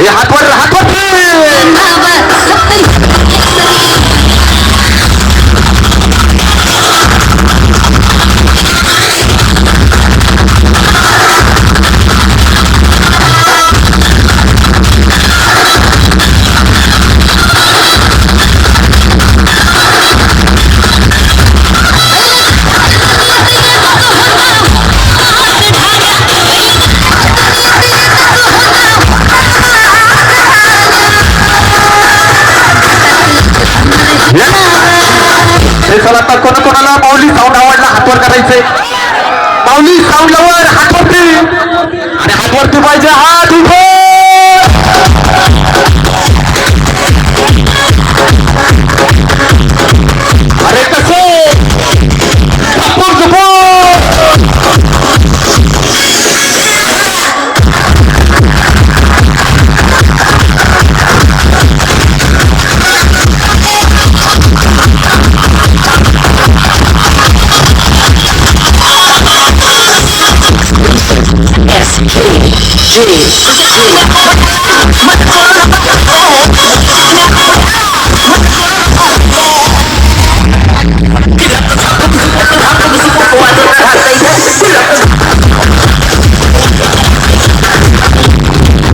हे हातवर हातवर हे आता कोणाकोणाला माऊली साऊंड आवडला हातवर करायचे. माऊली साऊंड वर हातवरती. आणि हातवरती पाहिजे हात उभे. Jeez.